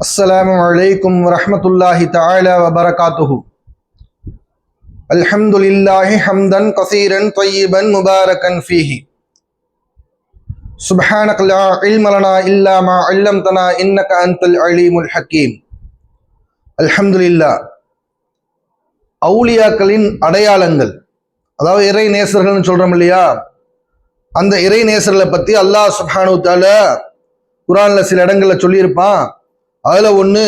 السلام عليكم ورحمة الله تعالى وبركاته الحمد لله حمدا كثيرا طيبا مباركا فيه سبحانك لا علم لنا إلا ما علمتنا إنك أنت العليم الحكيم الحمد لله அவுலியாக்களின் அடையாளங்கள் அதாவது இறை நேசர்கள்னு சொல்றோம் இல்லையா அந்த இறை நேசர்களை பத்தி அல்லாஹ் சுப்ஹானு தால குரான்ல சில இடங்கள்ல சொல்லியிருப்பான் அதுல ஒன்று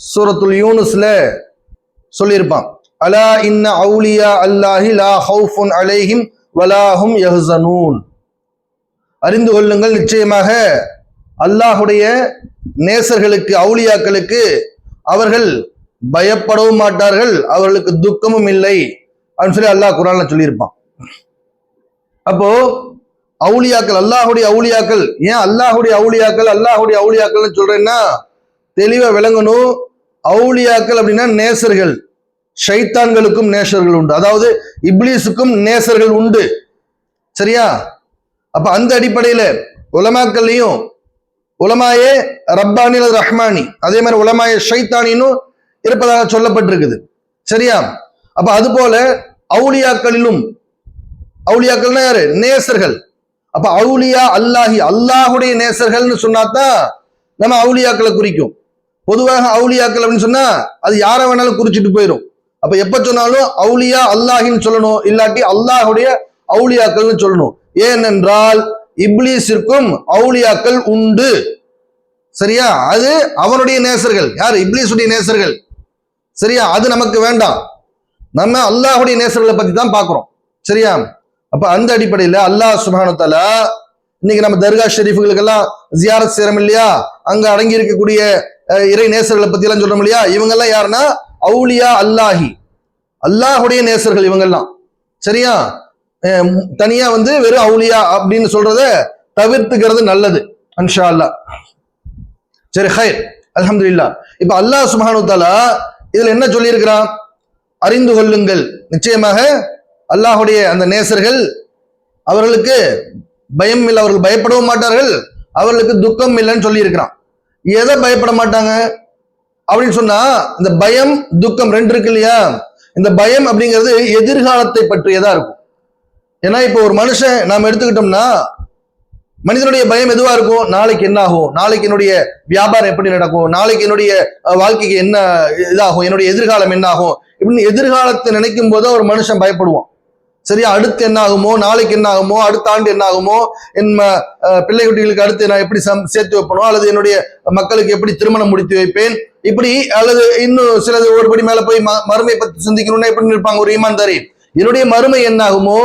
சூரத்துல் யூனுஸில் சொல்லியிருப்பான். அலா இன்ன அவுலியா அல்லாஹி லா ஹவுஃபுன் அலைஹிம் வலாஹும் யஹ்சனூன். அறிந்து கொள்ளுங்கள் நிச்சயமாக அல்லாஹுடைய நேசர்களுக்கு அவுளியாக்களுக்கு அவர்கள் பயப்படவும் மாட்டார்கள் அவர்களுக்கு துக்கமும் இல்லை அப்படின்னு சொல்லி அல்லாஹ் குரான்ல சொல்லியிருப்பான். அப்போ அவுளியாக்கள் அல்லாஹுடைய அவுளியாக்கள் ஏன் அல்லாஹுடைய அவுளியாக்கள் அல்லாஹுடைய அவுளியாக்கள்னு சொல்றேன்னா தெளிவாக விளங்கணும். அவுளியாக்கள் அப்படின்னா நேசர்கள். ஷைத்தான்களுக்கும் நேசர்கள் உண்டு. அதாவது இப்லீஸுக்கும் நேசர்கள் உண்டு. சரியா? அப்ப அந்த அடிப்படையில உலமாக்கள்லையும் உலமாயே ரப்பானி அல்லது ரஹ்மானி. அதே மாதிரி உலமாய ஷைத்தானினும் இருப்பதாக சொல்லப்பட்டிருக்குது. சரியா? அப்ப அது போல அவுலியாக்களிலும் அவுளியாக்கள்னா யாரு? நேசர்கள். அப்ப அவுலியா அல்லாஹி அல்லாஹுடைய நேசர்கள்னு சொன்னாதான் நம்ம அவுளியாக்களை குறிக்கும். பொதுவாக அவுலியாக்கள் அப்படின்னு சொன்னா அது யாரை வேணாலும் குறிச்சிட்டு போயிடும் அப்ப எப்ப சொன்னாலும் அவுலியா அல்லாஹின்னு சொல்லணும் இல்லாட்டி அல்லாஹுடைய அவுலியாக்கள்னு சொல்லணும். ஏனென்றால் இப்லீஸிற்கும் அவுலியாக்கள் உண்டு. சரியா? அது அவனுடைய நேசர்கள். யார்? இப்லீஸுடைய நேசர்கள். சரியா? அது நமக்கு வேண்டாம். நம்ம அல்லாஹுடைய நேசர்களை பத்தி தான் பார்க்குறோம் சரியா? அப்ப அந்த அடிப்படையில அல்லாஹ் சுபானுத்தால இன்னைக்கு நம்ம தர்கா ஷெரீஃபுகளுக்கெல்லாம் ஜியாரத் சேரம் இல்லையா? அங்க அடங்கி இருக்கக்கூடிய இறை நேசர்களை பத்தி எல்லாம் சொல்றோம் இல்லையா? இவங்கெல்லாம் யாருன்னா? அவுலியா அல்லாஹி. அல்லாஹுடைய நேசர்கள் இவங்கெல்லாம். சரியா? அஹ், தனியா வந்து வெறும் அவுலியா அப்படின்னு சொல்றத தவிர்த்துக்கிறது நல்லது. அன்ஷா அல்லாஹ் சரி ஹைர். அல்ஹம்துலில்லாஹ். இப்ப அல்லாஹ் சுப்ஹானஹு தாலா இதுல என்ன சொல்லியிருக்கிறான்? அறிந்து கொள்ளுங்கள். நிச்சயமாக அல்லாஹுடைய அந்த நேசர்கள் அவர்களுக்கு பயம் இல்லை. அவர்கள் பயப்படவும் மாட்டார்கள். அவர்களுக்கு துக்கம் இல்லைன்னு சொல்லியிருக்கிறான். எதை பயப்பட மாட்டாங்க? அப்படின்னு சொன்னா இந்த பயம் துக்கம் ரெண்டு இருக்கு இல்லையா? இந்த பயம் அப்படிங்கிறது எதிர்காலத்தை பற்றியதா இருக்கும். ஏன்னா இப்போ ஒரு மனுஷன் நாம் எடுத்துக்கிட்டோம்னா மனிதனுடைய பயம் எதுவா இருக்கும்? நாளைக்கு என்ன ஆகும்? நாளைக்கு என்னுடைய வியாபாரம் எப்படி நடக்கும்? நாளைக்கு என்னுடைய வாழ்க்கைக்கு என்ன இதாகும்? என்னுடைய எதிர்காலம் என்ன ஆகும்? இப்படின்னு எதிர்காலத்தை நினைக்கும் போது ஒரு மனுஷன் பயப்படுவான். சரியா அடுத்து என்ன ஆகுமோ நாளைக்கு என்ன ஆகுமோ அடுத்த ஆண்டு என்ன ஆகுமோ என் பிள்ளை குட்டிகளுக்கு அடுத்து நான் எப்படி சம் சேர்த்து வைப்பனோ அல்லது என்னுடைய மக்களுக்கு எப்படி திருமணம் முடித்து வைப்பேன் இப்படி அல்லது இன்னும் சிலது ஒருபடி மேல போய் ம- மறுமை பத்தி சிந்திக்கணும்னா எப்படி இருப்பாங்க ஒரு ஈமான்தாரி என்னுடைய மறுமை என்ன ஆகுமோ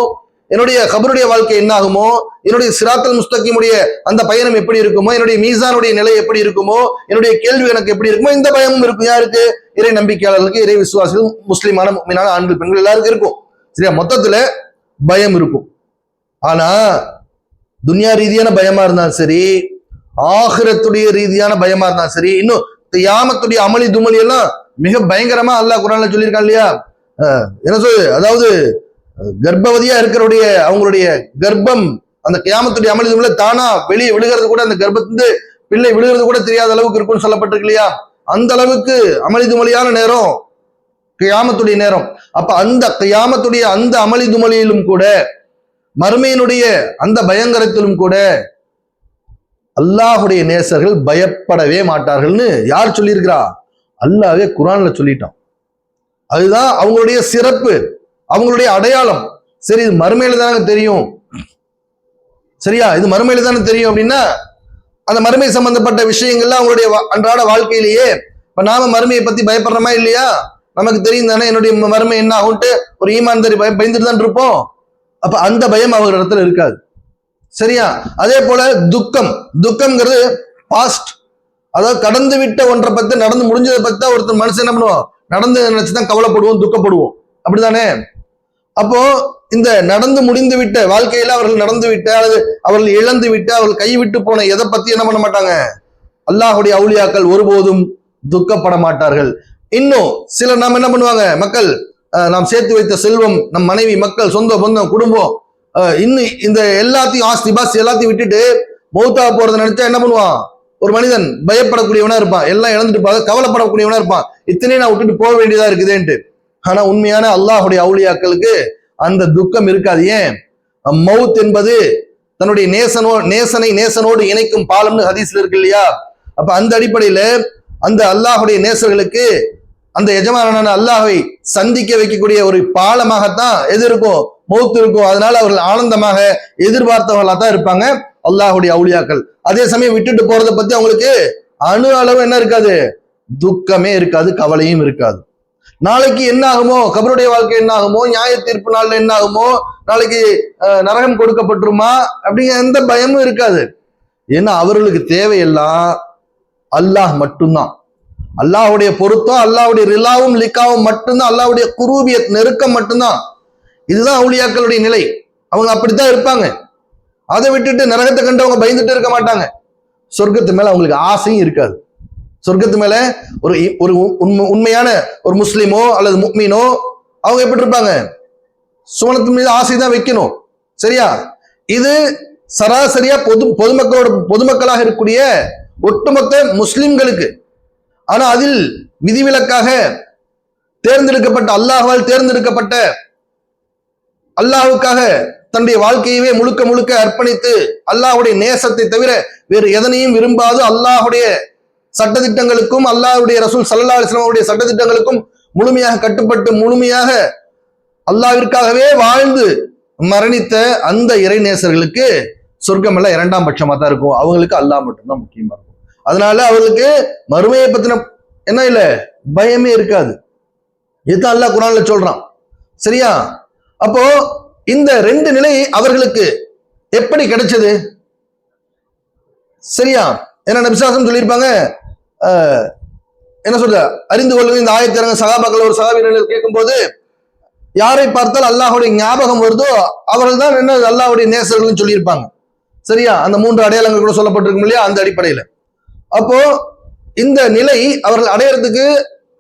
என்னுடைய கபருடைய வாழ்க்கை என்ன ஆகுமோ என்னுடைய சிராத்தல் முஸ்தகிமுடைய அந்த பயணம் எப்படி இருக்குமோ என்னுடைய மீசானுடைய நிலை எப்படி இருக்குமோ என்னுடைய கேள்வி எனக்கு எப்படி இருக்குமோ இந்த பயமும் இருக்கும். யாருக்கு? இறை நம்பிக்கையாளர்களுக்கு இறை விசுவாசிகள் முஸ்லிமான மீனான ஆண்கள் பெண்கள் எல்லாருக்கும் இருக்கும். சரியா? மொத்தத்துல பயம் இருக்கும். ஆனா துன்யா ரீதியான பயமா இருந்தாலும் சரி ஆகிரத்துடைய ரீதியான பயமா இருந்தாலும் சரி இன்னும் யாமத்துடைய அமளி துமளி எல்லாம் மிக பயங்கரமா அல்லாஹ் குரான்ல சொல்லியிருக்கான் இல்லையா? என்ன சொல்லு அதாவது கர்ப்பவதியா இருக்கிறவுடைய அவங்களுடைய கர்ப்பம் அந்த கியாமத்துடைய அமளி துமளி தானா வெளியே விழுகிறது கூட அந்த கர்ப்பத்திலிருந்து பிள்ளை விழுகிறது கூட தெரியாத அளவுக்கு இருக்கும்னு சொல்லப்பட்டிருக்கு இல்லையா? அந்த அளவுக்கு அமளி துமளியான நேரம் கியாமத்துடைய நேரம். அப்ப அந்த கியாமத்துடைய அந்த அமளி துமளியிலும் கூட மறுமையினுடைய அந்த பயங்கரத்திலும் கூட அல்லாஹுடைய நேசர்கள் பயப்படவே மாட்டார்கள்னு யார் சொல்லியிருக்கிறா? அல்லாவே குரான்ல சொல்லிட்டான். அதுதான் அவங்களுடைய சிறப்பு அவங்களுடைய அடையாளம். சரி இது மறுமையில தானே தெரியும். சரியா? இது மறுமையில தானே தெரியும் அப்படின்னா அந்த மறுமை சம்பந்தப்பட்ட விஷயங்கள்ல அவங்களுடைய அன்றாட வாழ்க்கையிலேயே இப்ப நாம மறுமையை பத்தி பயப்படுறோமா இல்லையா? நமக்கு தெரியும் தானே என்னுடைய ம- என்ன ஆகும்ட்டு? ஒரு ஈமான்தாரி பயம் பயந்துட்டு தான் இருப்போம் அப்ப அந்த பயம் அவங்க இடத்துல இருக்காது. சரியா? அதே போல துக்கம். துக்கம்ங்கிறது பாஸ்ட் அதாவது கடந்து விட்ட ஒன்றை பத்தி நடந்து முடிஞ்சதை பத்தி தான் ஒருத்தர் மனுஷன் என்ன பண்ணுவோம் நடந்து நினைச்சுதான் கவலைப்படுவோம் துக்கப்படுவோம். அப்படிதானே அப்போ இந்த நடந்து முடிந்து விட்ட வாழ்க்கையில அவர்கள் நடந்து விட்ட அல்லது அவர்கள் இழந்து விட்டு அவர்கள் கைவிட்டு போன எதை பத்தி என்ன பண்ண மாட்டாங்க? அல்லாஹுடைய அவுளியாக்கள் ஒருபோதும் துக்கப்பட மாட்டார்கள். இன்னும் சிலர் நாம் என்ன பண்ணுவாங்க? மக்கள் நாம் சேர்த்து வைத்த செல்வம் நம் மனைவி மக்கள் சொந்த பந்தம் குடும்பம் இன்னும் இந்த எல்லாத்தையும் ஆஸ்தி பாஸ்தி எல்லாத்தையும் விட்டுட்டு மௌத்தா போறதை நினைச்சா என்ன பண்ணுவான்? ஒரு மனிதன் பயப்படக்கூடியவனா இருப்பான். எல்லாம் இழந்துட்டு இருப்பாங்க கவலைப்படக்கூடியவனா இருப்பான். இத்தனையும் நான் விட்டுட்டு போக வேண்டியதா இருக்குதேன்ட்டு. ஆனா உண்மையான அல்லாஹுடைய அவுளியாக்களுக்கு அந்த துக்கம் இருக்காது. ஏன்? மவுத் என்பது தன்னுடைய நேசனோ நேசனை நேசனோடு இணைக்கும் பாலம்னு ஹதீஸ்ல இருக்கு இல்லையா? அப்ப அந்த அடிப்படையில அந்த அல்லாஹுடைய நேசர்களுக்கு அந்த எஜமானான அல்லாஹை சந்திக்க வைக்கக்கூடிய ஒரு பாலமாகத்தான் எது இருக்கும் மௌத்து இருக்கும் அதனால அவர்கள் ஆனந்தமாக எதிர்பார்த்தவர்களா தான் இருப்பாங்க. அல்லாஹுடைய அவுளியாக்கள். அதே சமயம் விட்டுட்டு போறதை பத்தி அவங்களுக்கு அணு அளவு என்ன இருக்காது? துக்கமே இருக்காது கவலையும் இருக்காது. நாளைக்கு என்ன ஆகுமோ கபருடைய வாழ்க்கை என்ன ஆகுமோ நியாய தீர்ப்பு நாள்ல என்ன ஆகுமோ நாளைக்கு நரகம் கொடுக்கப்பட்டுருமா? அப்படிங்கிற எந்த பயமும் இருக்காது. ஏன்னா அவர்களுக்கு தேவையெல்லாம் அல்லாஹ் மட்டும்தான். அல்லாஹ்வுடைய பொருத்தம் அல்லாவுடைய ரிலாவும் லிக்காவும் மட்டும்தான் அல்லாவுடைய குரூபிய நெருக்கம் மட்டும்தான். இதுதான் அவுளியாக்களுடைய நிலை. அவங்க அப்படித்தான் இருப்பாங்க. அதை விட்டுட்டு நரகத்தை கண்டு அவங்க பயந்துட்டு இருக்க மாட்டாங்க. சொர்க்கத்து மேல அவங்களுக்கு ஆசையும் இருக்காது. சொர்க்கத்து மேல ஒரு இ- ஒரு உண்மை உண்மையான ஒரு முஸ்லீமோ அல்லது முக்மீனோ அவங்க எப்படி இருப்பாங்க? சுவனத்து மீது ஆசை தான் வைக்கணும். சரியா? இது சராசரியா பொது பொதுமக்களோட பொதுமக்களாக இருக்கக்கூடிய ஒட்டுமொத்த முஸ்லிம்களுக்கு ஆனா அதில் விதிவிலக்காக தேர்ந்தெடுக்கப்பட்ட அல்லாஹால் தேர்ந்தெடுக்கப்பட்ட அல்லாஹுக்காக தன்னுடைய வாழ்க்கையவே முழுக்க முழுக்க அர்ப்பணித்து அல்லாஹுடைய நேசத்தை தவிர வேறு எதனையும் விரும்பாது. அல்லாஹுடைய சட்டத்திட்டங்களுக்கும் அல்லாஹ்வுடைய ரசூல் சல்லா அலைஹி வஸல்லம் அவருடைய முழுமையாக கட்டுப்பட்டு முழுமையாக அல்லாவிற்காகவே வாழ்ந்து மரணித்த அந்த இறைநேசர்களுக்கு சொர்க்கம் எல்லாம் இரண்டாம் பட்சமாக தான் இருக்கும். அவங்களுக்கு அல்லாஹ் மட்டும்தான் முக்கியமாக இருக்கும். அதனால அவர்களுக்கு மறுமையை பத்தின என்ன இல்ல? பயமே இருக்காது. இதுதான் அல்லாஹ் குரான்ல சொல்றான். சரியா? அப்போ இந்த ரெண்டு நிலை அவர்களுக்கு எப்படி கிடைச்சது? சரியா? ஏன்னா நபிசாசம் சொல்லியிருப்பாங்க என்ன சொல்ற? அறிந்து கொள்ளுங்க இந்த ஆயத்திறங்க சகாபாக்கள் ஒரு சகாபியர்கள் கேட்கும்போது யாரை பார்த்தால் அல்லாஹ்வுடைய ஞாபகம் வருதோ அவர்கள் தான் என்ன அல்லாஹுடைய நேசர்கள்னு சொல்லியிருப்பாங்க. சரியா? அந்த மூன்று அடையாளங்கள் கூட சொல்லப்பட்டிருக்கும் இல்லையா? அந்த அடிப்படையில. அப்போ இந்த நிலை அவர்கள் அடையறதுக்கு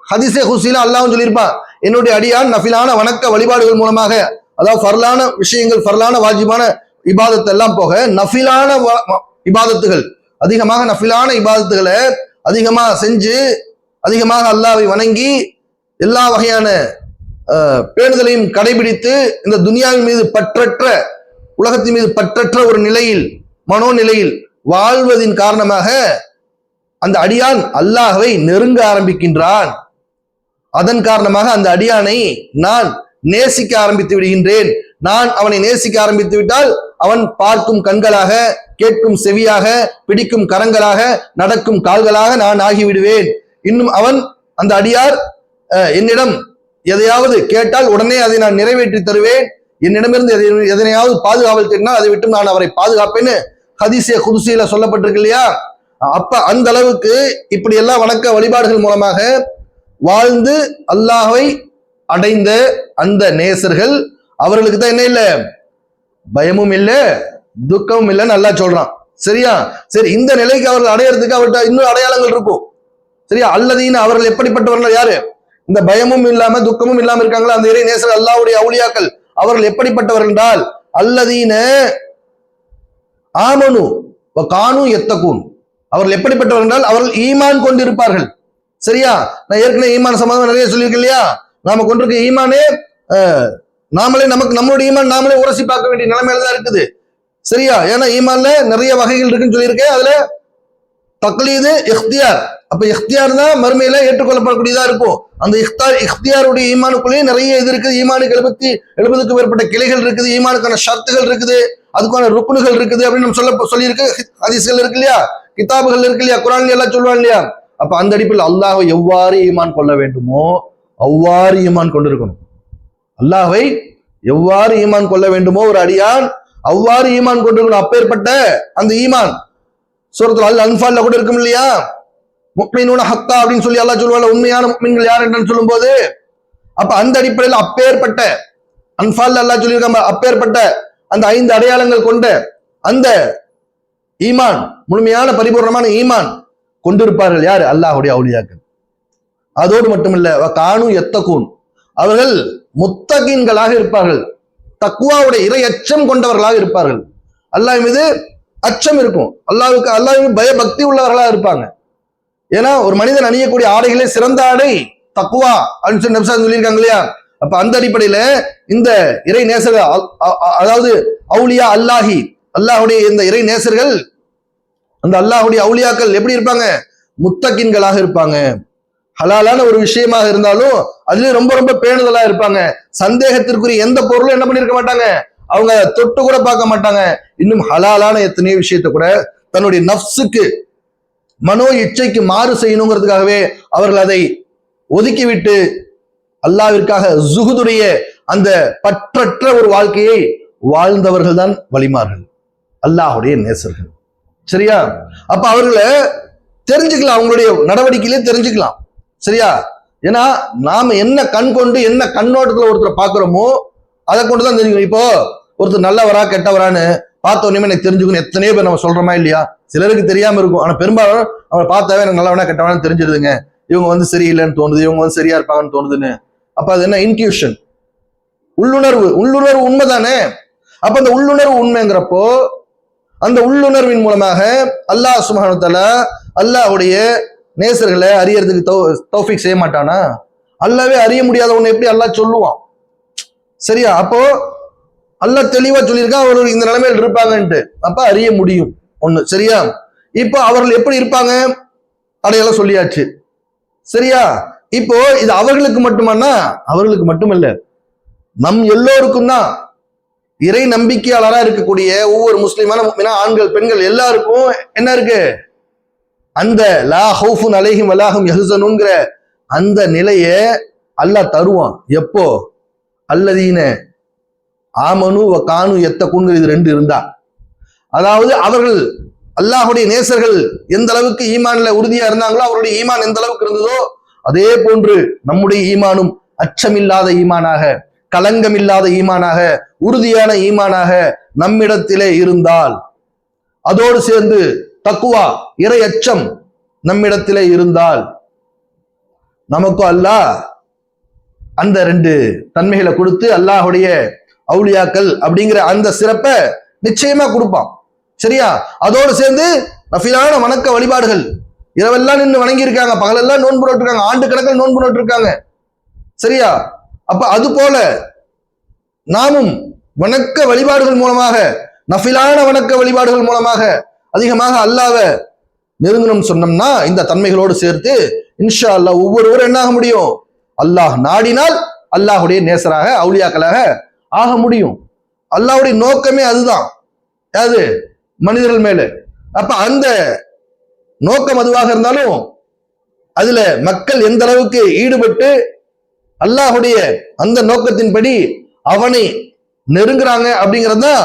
ஹதிசே ஹுசீல அல்லாவும் சொல்லியிருப்பான் என்னுடைய அடியான் நஃபிலான வணக்க வழிபாடுகள் மூலமாக அதாவது ஃபர்லான விஷயங்கள் ஃபர்லான வாஜிபான இபாதத்தை எல்லாம் போக நஃபிலான வ- இபாதத்துகள் அதிகமாக நஃபிலான இபாதத்துகளை அதிகமாக செஞ்சு அதிகமாக அல்லாவை வணங்கி எல்லா வகையான பேணுதலையும் கடைபிடித்து இந்த துனியாவின் மீது பற்றற்ற உலகத்தின் மீது பற்றற்ற ஒரு நிலையில் மனோநிலையில் வாழ்வதின் காரணமாக அந்த அடியான் அல்லாஹவை நெருங்க ஆரம்பிக்கின்றான். அதன் காரணமாக அந்த அடியானை நான் நேசிக்க ஆரம்பித்து விடுகின்றேன். நான் அவனை நேசிக்க ஆரம்பித்து விட்டால் அவன் பார்க்கும் கண்களாக கேட்கும் செவியாக பிடிக்கும் கரங்களாக நடக்கும் கால்களாக நான் ஆகிவிடுவேன். இன்னும் அவன் அந்த அடியார் என்னிடம் எதையாவது கேட்டால் உடனே அதை நான் நிறைவேற்றி தருவேன். என்னிடமிருந்து எதனையாவது பாதுகாவல் தேடினால் அதை விட்டு நான் அவரை பாதுகாப்பேன்னு ஹதீசிய குதிசையில சொல்லப்பட்டிருக்கு இல்லையா? அப்ப அந்த அளவுக்கு இப்படி எல்லாம் வணக்க வழிபாடுகள் மூலமாக வாழ்ந்து அல்லாஹை அடைந்த அந்த நேசர்கள் அவர்களுக்கு தான் என்ன இல்லை? பயமும் இல்லை துக்கமும் இல்லைன்னு நல்லா சொல்றான். சரியா? சரி இந்த நிலைக்கு அவர்கள் அடையறதுக்கு அவர்கிட்ட இன்னும் அடையாளங்கள் இருக்கும். சரியா? அல்லதீன அவர்கள் எப்படிப்பட்டவர்கள் யாரு? இந்த பயமும் இல்லாம துக்கமும் இல்லாம இருக்காங்களா? அந்த இறை நேசர் அல்லாவுடைய அவுளியாக்கள் அவர்கள் எப்படிப்பட்டவர்கள் என்றால் அல்லதீன ஆமனு காணும் கானு அவர்கள் எப்படிப்பட்டவர்கள் என்றால் அவர்கள் ஈமான் கொண்டிருப்பார்கள். சரியா? நான் ஏற்கனவே ஈமான் சம்பந்தமா நிறைய சொல்லியிருக்கேன் இல்லையா? நாம கொண்டிருக்க ஈமானே நாமளே நமக்கு நம்மளுடைய ஈமான் நாமளே உரசி பார்க்க வேண்டிய நிலைமையில தான் இருக்குது. சரியா? ஏன்னா ஈமான்ல நிறைய வகைகள் இருக்குன்னு சொல்லியிருக்கேன். அதுல தக்லீது இஃப்தியார் அப்ப இஃப்தியார் தான் மறுமையில ஏற்றுக்கொள்ளப்படக்கூடியதா இருக்கும். அந்த இஃப்தார் இஃப்தியாருடைய ஈமானுக்குள்ளேயே நிறைய இது இருக்குது. ஈமானுக்கு எழுபத்தி எழுபதுக்கும் மேற்பட்ட கிளைகள் இருக்குது. ஈமானுக்கான ஷர்த்துகள் இருக்குது. அதுக்கான ருக்குனுகள் இருக்குது அப்படின்னு நம்ம சொல்ல சொல்லியிருக்கு ஹதீஸ்கள் இருக்கு இல்லையா? கிதாபுகள் இருக்கு இல்லையா? குரான் எல்லாம் சொல்லுவான் இல்லையா? அப்ப அந்த அடிப்பில் அல்லாஹை எவ்வாறு ஈமான் கொள்ள வேண்டுமோ அவ்வாறு ஈமான் கொண்டிருக்கணும். அல்லாஹை எவ்வாறு ஈமான் கொள்ள வேண்டுமோ ஒரு அடியான் அவ்வாறு ஈமான் கொண்டிருக்கணும். அப்பேற்பட்ட அந்த ஈமான். சூரத்தில் அல் அன்பால்ல கூட இருக்கும் இல்லையா? முக்மீனூன ஹக்கா அப்படின்னு சொல்லி எல்லாம் சொல்லுவாங்க உண்மையான முக்மீன்கள் யார் என்று சொல்லும்போது அப்ப அந்த அடிப்படையில் அப்பேற்பட்ட அன்பால்ல அல்லாஹ் சொல்லியிருக்காங்க அப்பேற்பட்ட அந்த ஐந்து அடையாளங்கள் கொண்ட அந்த ஈமான் முழுமையான பரிபூர்ணமான ஈமான் கொண்டிருப்பார்கள் யார்? அல்லாஹ்வுடைய அவுளியாக்கள் அதோடு மட்டுமல்ல காணு எத்தகூன் அவர்கள் முத்தகீன்களாக இருப்பார்கள். தக்குவாவுடைய இரையச்சம் கொண்டவர்களாக இருப்பார்கள். அல்லாஹ் மீது அச்சம் இருக்கும். அல்லாவுக்கு அல்லாஹ் பயபக்தி உள்ளவர்களா இருப்பாங்க. ஏன்னா ஒரு மனிதன் அணியக்கூடிய ஆடைகளே சிறந்த ஆடை தக்குவா அப்படின்னு சொல்லி சொல்லியிருக்காங்க இல்லையா? அப்ப அந்த அடிப்படையில இந்த இறை நேசர்கள் அதாவது அவுலியா அல்லாஹி அல்லாஹுடைய இந்த இறை நேசர்கள் அந்த அல்லாஹுடைய அவுளியாக்கள் எப்படி இருப்பாங்க? முத்தக்கின்களாக இருப்பாங்க. ஹலாலான ஒரு விஷயமாக இருந்தாலும் அதுலயும் ரொம்ப ரொம்ப பேணுதலா இருப்பாங்க. சந்தேகத்திற்குரிய எந்த பொருளும் என்ன பண்ணிருக்க மாட்டாங்க? அவங்க தொட்டு கூட பார்க்க மாட்டாங்க. இன்னும் ஹலாலான எத்தனையோ விஷயத்தை கூட தன்னுடைய நஃப்ஸுக்கு மனோ இச்சைக்கு மாறு செய்யணுங்கிறதுக்காகவே அவர்கள் அதை ஒதுக்கிவிட்டு அல்லாவிற்காக ஜுகுதுடைய அந்த பற்றற்ற ஒரு வாழ்க்கையை வாழ்ந்தவர்கள் தான் வழிமார்கள் அல்லாஹுடைய நேசர்கள். சரியா? அப்ப அவர்களை தெரிஞ்சுக்கலாம் அவங்களுடைய நடவடிக்கையிலே தெரிஞ்சுக்கலாம். சரியா? ஏன்னா நாம என்ன கண் கொண்டு என்ன கண்ணோட்டத்துல ஒருத்தரை பாக்குறோமோ அதை கொண்டு தான் தெரிஞ்சுக்கணும். இப்போ ஒருத்தர் நல்லவரா கெட்டவரான்னு பார்த்தோன்னே எனக்கு தெரிஞ்சுக்கணும் எத்தனையோ பேர் நம்ம சொல்றோமா இல்லையா? சிலருக்கு தெரியாம இருக்கும். ஆனா பெரும்பாலும் அவரை பார்த்தாவே எனக்கு நல்லவனா கெட்டவனா தெரிஞ்சிருதுங்க. இவங்க வந்து சரியில்லைன்னு தோணுது இவங்க வந்து சரியா இருப்பாங்கன்னு தோணுதுன்னு. அப்ப அது என்ன? இன்ட்யூஷன் உள்ளுணர்வு. உள்ளுணர்வு உண்மைதானே? அப்ப அந்த உள்ளுணர்வு உண்மைங்கிறப்போ அந்த உள்ளுணர்வின் மூலமாக அல்லாஹ் சுமஹானுத்தல அல்லாஹ்வுடைய நேசர்களை அறியறதுக்கு தௌ தௌஃபிக் செய்ய மாட்டானா? அல்லாவே அறிய முடியாத ஒன்று எப்படி அல்லாஹ் சொல்லுவான்? சரியா? அப்போ அல்லாஹ் தெளிவாக சொல்லியிருக்கான் அவர்கள் இந்த நிலைமையில் இருப்பாங்கன்ட்டு. அப்போ அறிய முடியும். ஒன்று சரியா? இப்போ அவர்கள் எப்படி இருப்பாங்க? அடையாளம் சொல்லியாச்சு. சரியா? இப்போ இது அவர்களுக்கு மட்டுமானா அவர்களுக்கு மட்டுமல்ல நம் எல்லோருக்கும் தான். இறை நம்பிக்கையாளராக இருக்கக்கூடிய ஒவ்வொரு முஸ்லீமான ஆண்கள் பெண்கள் எல்லாருக்கும் என்ன இருக்கு? அந்த லா ஹவுஃபுன் அலைஹிம் அலாஹும் யஹ்சனுங்கிற அந்த நிலையை அல்லாஹ் தருவான். எப்போ? அல்லதீன ஆமனு வ கானு எத்தக்குங்கிற இது ரெண்டு இருந்தா. அதாவது அவர்கள் அல்லாஹுடைய நேசர்கள் எந்த அளவுக்கு ஈமான்ல உறுதியா இருந்தாங்களோ அவருடைய ஈமான் எந்த அளவுக்கு இருந்ததோ அதே போன்று நம்முடைய ஈமானும் அச்சமில்லாத ஈமானாக களங்கமில்லாத ஈமானாக உறுதியான ஈமானாக நம்மிடத்திலே இருந்தால் அதோடு சேர்ந்து தக்குவா இறை அச்சம் நம்மிடத்திலே இருந்தால் நமக்கும் அல்லாஹ் அந்த ரெண்டு தன்மைகளை கொடுத்து அல்லாஹுடைய அவுளியாக்கள் அப்படிங்கிற அந்த சிறப்பை நிச்சயமா கொடுப்பான். சரியா? அதோடு சேர்ந்து நஃபிலான வணக்க வழிபாடுகள். இரவெல்லாம் நின்று வணங்கி இருக்காங்க பகலெல்லாம் நோன்பு இருக்காங்க ஆண்டு கணக்கில் நோன்பு இருக்காங்க சரியா? அப்ப அது போல நாமும் வணக்க வழிபாடுகள் மூலமாக நஃபிலான வணக்க வழிபாடுகள் மூலமாக அதிகமாக அல்லாஹ்வை நெருங்கணும் சொன்னோம்னா இந்த தன்மைகளோடு சேர்த்து இன்ஷா அல்லா ஒவ்வொருவரும் என்னாக முடியும்? அல்லாஹ் நாடினால் அல்லாஹுடைய நேசராக அவுளியாக்களாக ஆக முடியும். அல்லாஹுடைய நோக்கமே அதுதான். அது மனிதர்கள் மேல. அப்ப அந்த நோக்கம் அதுவாக இருந்தாலும் அதுல மக்கள் எந்த அளவுக்கு ஈடுபட்டு அல்லாஹுடைய அந்த நோக்கத்தின்படி அவனை நெருங்குறாங்க அப்படிங்கிறது தான்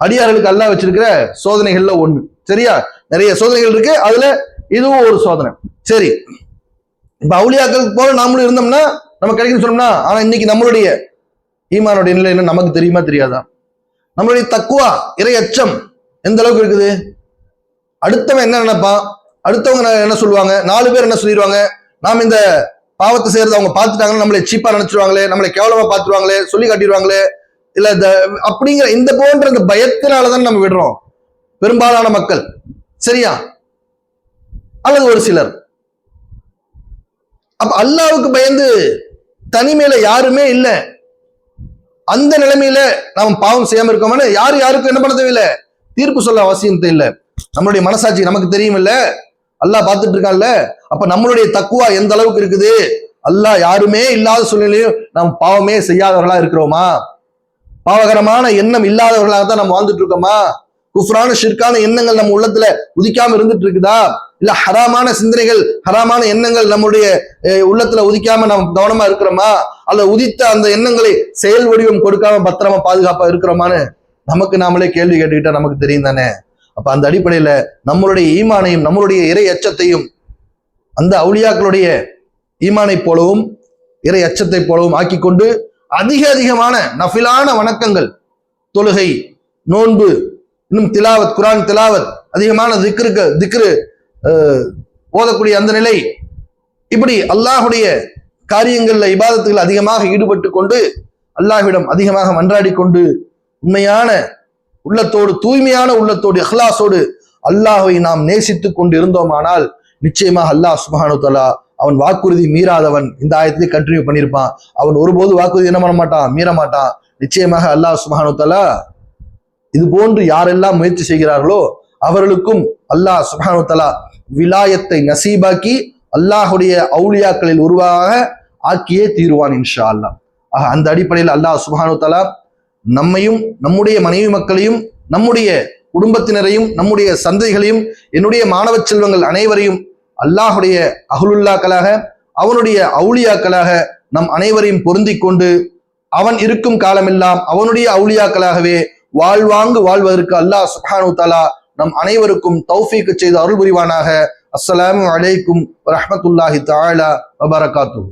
அடியார்களுக்கு அல்லாஹ் வச்சிருக்கிற சோதனைகள்ல ஒண்ணு. சரியா? நிறைய சோதனைகள் இருக்கு. அதுல இதுவும் ஒரு சோதனை. சரி. இப்ப அவுளியாக்கள் போல நாமளும் இருந்தோம்னா நம்ம கிடைக்குன்னு சொன்னோம்னா ஆனா இன்னைக்கு நம்மளுடைய ஈமானுடைய நிலை என்ன? நமக்கு தெரியுமா? தெரியாதா? நம்மளுடைய தக்குவா இறை அச்சம் எந்த அளவுக்கு இருக்குது? அடுத்தவன் என்ன நினைப்பான்? அடுத்தவங்க என்ன சொல்லுவாங்க? நாலு பேர் என்ன சொல்லிடுவாங்க? நாம் இந்த பாவத்தை செய்யறது அவங்க பார்த்துட்டாங்கன்னு நம்மளை சீப்பா நினைச்சிருவாங்களே நம்மளை கேவலமா பார்த்துருவாங்களே சொல்லி காட்டிடுவாங்களே இல்ல இந்த அப்படிங்கிற இந்த போன்ற இந்த பயத்தினாலதான் நம்ம விடுறோம். பெரும்பாலான மக்கள். சரியா? அல்லது ஒரு சிலர். அப்ப அல்லாவுக்கு பயந்து தனிமையில யாருமே இல்ல. அந்த நிலைமையில நாம் பாவம் செய்யாம இருக்கோம்னு யாரு யாருக்கும் என்ன பண்ண தேவையில்லை? தீர்ப்பு சொல்ல அவசியம் இல்லை நம்மளுடைய மனசாட்சி நமக்கு தெரியும் இல்லை அல்லாஹ் பார்த்துட்டு இருக்கான்ல அப்ப நம்மளுடைய தக்குவா எந்த அளவுக்கு இருக்குது? அல்லாஹ் யாருமே இல்லாத சூழ்நிலையும் நாம் பாவமே செய்யாதவர்களா இருக்கிறோமா? பாவகரமான எண்ணம் இல்லாதவர்களாக தான் நம்ம வாழ்ந்துட்டு இருக்கோமா குஃப்ரான ஷிர்கான எண்ணங்கள் நம்ம உள்ளத்துல உதிக்காம இருந்துட்டு இருக்குதா இல்ல ஹராமான சிந்தனைகள் ஹராமான எண்ணங்கள் நம்முடைய உள்ளத்துல உதிக்காம நம்ம கவனமா இருக்கிறோமா? அல்ல உதித்த அந்த எண்ணங்களை செயல் வடிவம் கொடுக்காம பத்திரமா பாதுகாப்பா இருக்கிறோமான்னு நமக்கு நாமளே கேள்வி கேட்டுக்கிட்டா நமக்கு தெரியும் தானே? அப்ப அந்த அடிப்படையில நம்மளுடைய ஈமானையும் நம்மளுடைய இறை அச்சத்தையும் அந்த அவுளியாக்களுடைய ஈமானை போலவும் இறை அச்சத்தை போலவும் ஆக்கிக்கொண்டு அதிக அதிகமான நஃபிலான வணக்கங்கள் தொழுகை நோன்பு இன்னும் திலாவத் குரான் திலாவத் அதிகமான திக்ருக்கு திக்ரு போதக்கூடிய ஓதக்கூடிய அந்த நிலை இப்படி அல்லாஹுடைய காரியங்கள்ல இபாதத்துகள் அதிகமாக ஈடுபட்டு கொண்டு அல்லாஹ்விடம் அதிகமாக மன்றாடி கொண்டு உண்மையான உள்ளத்தோடு தூய்மையான உள்ளத்தோடு இஹ்லாஸோடு அல்லாஹை நாம் நேசித்துக் கொண்டு இருந்தோமானால் நிச்சயமாக அல்லாஹ் சுப்ஹானஹு தலா அவன் வாக்குறுதி மீறாதவன் இந்த ஆயத்திலே கண்டினியூ பண்ணியிருப்பான். அவன் ஒருபோது வாக்குறுதி என்ன பண்ண மாட்டான்? மீற மாட்டான் நிச்சயமாக அல்லாஹ் சுப்ஹானஹு தலா இது போன்று யாரெல்லாம் முயற்சி செய்கிறார்களோ அவர்களுக்கும் அல்லாஹ் சுப்ஹானஹு தலா விலாயத்தை நசீபாக்கி அல்லாஹுடைய அவுளியாக்களில் உருவாக ஆக்கியே தீருவான் இன்ஷா அல்லாஹ். ஆக அந்த அடிப்படையில் அல்லாஹ் சுப்ஹானஹு தலா நம்மையும் நம்முடைய மனைவி மக்களையும் நம்முடைய குடும்பத்தினரையும் நம்முடைய சந்தைகளையும் என்னுடைய மாணவ செல்வங்கள் அனைவரையும் அல்லாஹுடைய அகுலுல்லாக்களாக அவனுடைய அவுளியாக்களாக நம் அனைவரையும் பொருந்தி கொண்டு அவன் இருக்கும் காலமெல்லாம் அவனுடைய அவுளியாக்களாகவே வாழ்வாங்கு வாழ்வதற்கு அல்லாஹ் சுஹானு தஆலா நம் அனைவருக்கும் தௌஃபீக்கு செய்த அருள் புரிவானாக அஸ்ஸலாமு அலைக்கும் ரஹமத்துல்லாஹி தாலா வபரகாத்து